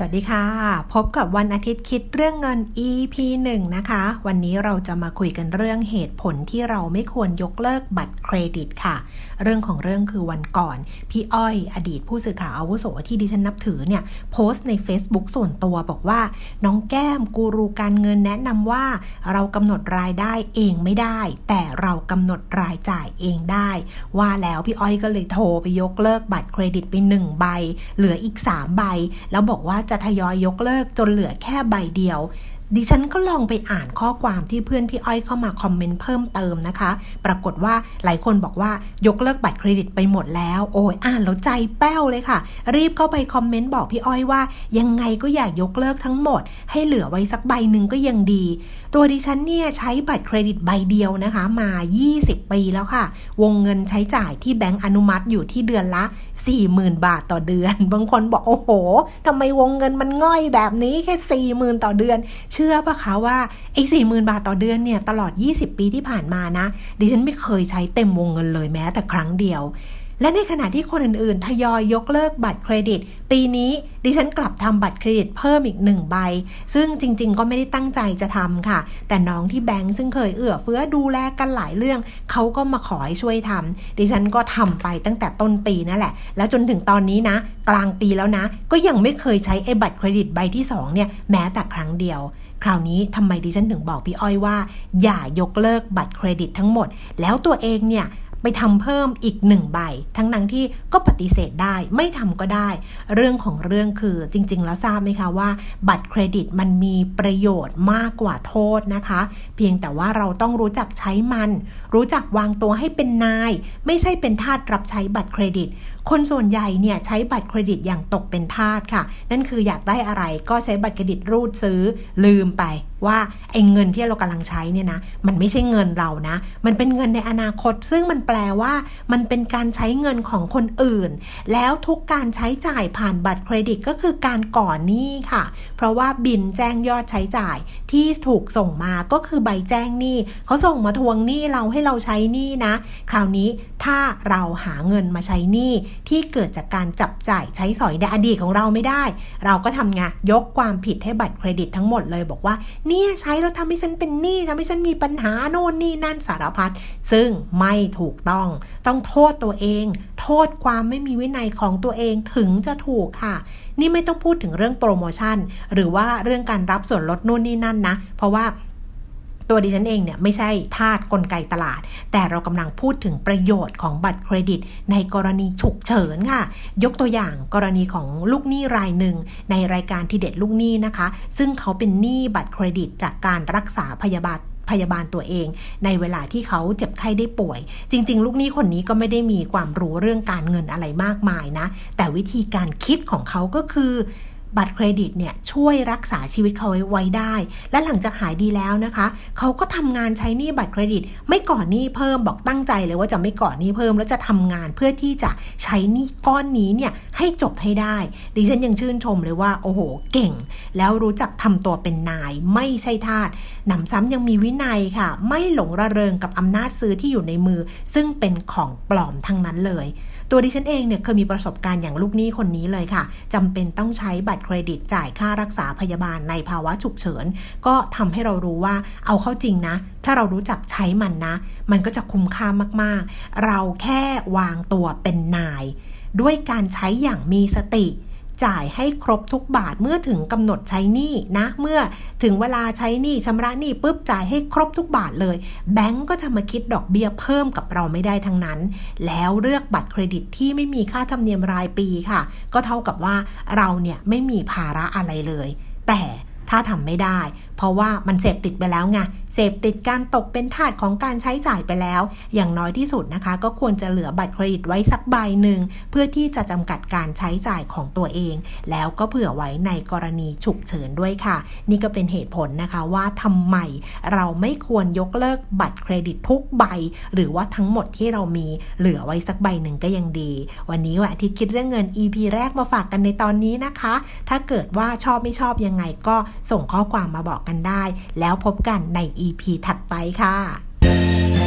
สวัสดีค่ะ พบกับวันอาทิตย์คิดเรื่องเงิน EP 1 นะคะ วันนี้เราจะมาคุยกันเรื่องเหตุผลที่เราไม่ควรยกเลิกบัตรเครดิตค่ะ เรื่องของเรื่องคือวันก่อน พี่อ้อยอดีตผู้สื่อข่าวอาวุโสที่ดิฉันนับถือเนี่ย โพสต์ใน Facebook ส่วนตัวบอกว่า น้องแก้มกูรูการเงินแนะนำว่า เรากำหนดรายได้เองไม่ได้ แต่เรากำหนดรายจ่ายเองได้ ว่าแล้วพี่อ้อยก็เลยโทรไปยกเลิกบัตรเครดิตไปหนึ่งใบเหลืออีก3ใบแล้วบอกว่าจะทยอยยกเลิกจนเหลือแค่ใบเดียว ดิฉันก็ลองไปอ่านข้อความที่เพื่อนพี่อ้อยเข้ามาคอมเมนต์เพิ่มเติมนะคะ ปรากฏว่าหลายคนบอกว่ายกเลิกบัตรเครดิตไปหมดแล้ว โอ้ยอ่านแล้วใจแป้วเลยค่ะ รีบเข้าไปคอมเมนต์บอกพี่อ้อยว่า ยังไงก็อย่ายกเลิกทั้งหมด ให้เหลือไว้สักใบหนึ่งก็ยังดี ตัวดิฉันเนี่ยใช้บัตรเครดิตใบเดียวนะคะ มา 20 ปีแล้วค่ะ วงเงินใช้จ่ายที่แบงก์อนุมัติอยู่ที่เดือนละ 40,000 บาทต่อเดือน บางคนบอกโอ้โหทำไมวงเงินมันง่อยแบบนี้แค่40,000 ต่อเดือนเชื่อปะคะว่าไอ้40,000บาทต่อเดือนเนี่ยตลอด 20 ปีที่ผ่านมานะ ดิฉันไม่เคยใช้เต็มวงเงินเลยแม้แต่ครั้งเดียว และในขณะที่คนอื่นๆ ทยอยยกเลิกบัตรเครดิต ปีนี้ดิฉันกลับทำบัตรเครดิตเพิ่มอีกหนึ่งใบ ซึ่งจริง ๆ ก็ไม่ได้ตั้งใจจะทำค่ะ แต่น้องที่แบงก์ซึ่งเคยเอื้อเฟื้อดูแลกันหลายเรื่อง เขาก็มาขอให้ช่วยทำดิฉันก็ทำไปตั้งแต่ต้นปีนั่นแหละ แล้วจนถึงตอนนี้นะ กลางปีแล้วนะ ก็ยังไม่เคยใช้ไอ้บัตรเครดิตใบที่สองเนี่ยแม้แต่ครั้งเดียว คราวนี้ทำไมดิฉันถึงบอกพี่อ้อยว่า อย่ายกเลิกบัตรเครดิตทั้งหมด แล้วตัวเองเนี่ย ไปทำเพิ่มอีกหนึ่งใบ ทั้งนั้นที่ก็ปฏิเสธได้ไม่ทำก็ได้ เรื่องของเรื่องคือจริง ๆ แล้วทราบไหมคะว่า บัตรเครดิตมันมีประโยชน์มากกว่าโทษนะคะ เพียงแต่ว่าเราต้องรู้จักใช้มัน รู้จักวางตัวให้เป็นนาย ไม่ใช่เป็นทาสรับใช้บัตรเครดิต คนส่วนใหญ่เนี่ยใช้บัตรเครดิตอย่างตกเป็นทาสค่ะ นั่นคืออยากได้อะไรก็ใช้บัตรเครดิตรูดซื้อลืมไปว่าไอ้เงินที่เรากำลังใช้เนี่ยนะมันไม่ใช่เงินเรานะ มันเป็นเงินในอนาคต ซึ่งมันแปลว่า มันเป็นการใช้เงินของคนอื่น แล้วทุกการใช้จ่ายผ่านบัตรเครดิตก็คือการก่อนหนี้ค่ะ เพราะว่าบินแจ้งยอดใช้จ่ายที่ถูกส่งมาก็คือใบแจ้งหนี้เขาส่งมาทวงหนี้เราให้เราใช้หนี้นะ คราวนี้ถ้าเราหาเงินมาใช้หนี้ที่เกิดจากการจับจ่ายใช้สอยในอดีตของเราไม่ได้ เราก็ทำไงยกความผิดให้บัตรเครดิตทั้งหมดเลยบอกว่าเนี่ยใช้แล้วทำให้ฉันเป็นหนี้ทำให้ฉันมีปัญหาโน่นนี่นั่นสารพัดซึ่งไม่ถูกต้อง ต้องโทษตัวเอง โทษความไม่มีวินัยของตัวเองถึงจะถูกค่ะ นี่ไม่ต้องพูดถึงเรื่องโปรโมชั่น หรือว่าเรื่องการรับส่วนลดโน่นนี่นั่นนะ เพราะว่า ตัวดิฉันเองเนี่ยไม่ใช่ทาสกลไกตลาด แต่เรากำลังพูดถึงประโยชน์ของบัตรเครดิต ในกรณีฉุกเฉินค่ะ ยกตัวอย่างกรณีของลูกหนี้รายหนึ่งในรายการทีเด็ดลูกหนี้นะคะ ซึ่งเขาเป็นหนี้บัตรเครดิต จากการรักษาพยาบาลพยาบาลตัวเองในเวลาที่เขาเจ็บไข้ได้ป่วย จริง ๆ ลูกหนี้คนนี้ก็ไม่ได้มีความรู้เรื่องการเงินอะไรมากมายนะ แต่วิธีการคิดของเขาก็คือ บัตรเครดิตเนี่ยช่วยรักษาชีวิตเขาไว้ได้ และหลังจากหายดีแล้วนะคะ เขาก็ทำงานใช้หนี้บัตรเครดิต ไม่ก่อหนี้เพิ่มบอกตั้งใจเลยว่าจะไม่ก่อหนี้เพิ่ม แล้วจะทำงานเพื่อที่จะใช้หนี้ก้อนนี้เนี่ยให้จบให้ได้ ดิฉันยังชื่นชมเลยว่า โอ้โห เก่ง แล้วรู้จักทำตัวเป็นนายไม่ใช่ทาสหนำซ้ำยังมีวินัยค่ะ ไม่หลงระเริงกับอำนาจซื้อที่อยู่ในมือ ซึ่งเป็นของปลอมทั้งนั้นเลย ตัวดิฉันเองเนี่ยเคยมีประสบการณ์อย่างลูกหนี้คนนี้เลยค่ะจำเป็นต้องใช้บัตรเครดิตจ่ายค่ารักษาพยาบาลในภาวะฉุกเฉิน ก็ทำให้เรารู้ว่าเอาเข้าจริงนะ ถ้าเรารู้จักใช้มันนะ มันก็จะคุ้มค่ามากๆ เราแค่วางตัวเป็นนาย ด้วยการใช้อย่างมีสติ จ่ายให้ครบทุกบาทเมื่อถึงกำหนดใช้หนี้นะ เมื่อถึงเวลาใช้หนี้ชำระหนี้ปุ๊บจ่ายให้ครบทุกบาทเลย แบงก์ก็จะมาคิดดอกเบี้ยเพิ่มกับเราไม่ได้ทั้งนั้น แล้วเลือกบัตรเครดิตที่ไม่มีค่าธรรมเนียมรายปีค่ะ ก็เท่ากับว่าเราเนี่ยไม่มีภาระอะไรเลย แต่ถ้าทำไม่ได้ เพราะว่ามันเสพติดไปแล้วไงเสพติดการตกเป็นทาสของการใช้จ่ายไปแล้ว อย่างน้อยที่สุดนะคะ ก็ควรจะเหลือบัตรเครดิตไว้สักใบหนึ่ง เพื่อที่จะจำกัดการใช้จ่ายของตัวเอง แล้วก็เผื่อไว้ในกรณีฉุกเฉินด้วยค่ะ นี่ก็เป็นเหตุผลนะคะว่าทำไมเราไม่ควรยกเลิกบัตรเครดิตทุกใบ หรือว่าทั้งหมดที่เรามีเหลือไว้สักใบหนึ่งก็ยังดี วันนี้วันอาทิตย์คิดเรื่องเงิน EP แรกมาฝากกันในตอนนี้นะคะ ถ้าเกิดว่าชอบไม่ชอบยังไงก็ส่งข้อความมาบอกกันได้ แล้วพบกันใน EP ถัดไปค่ะ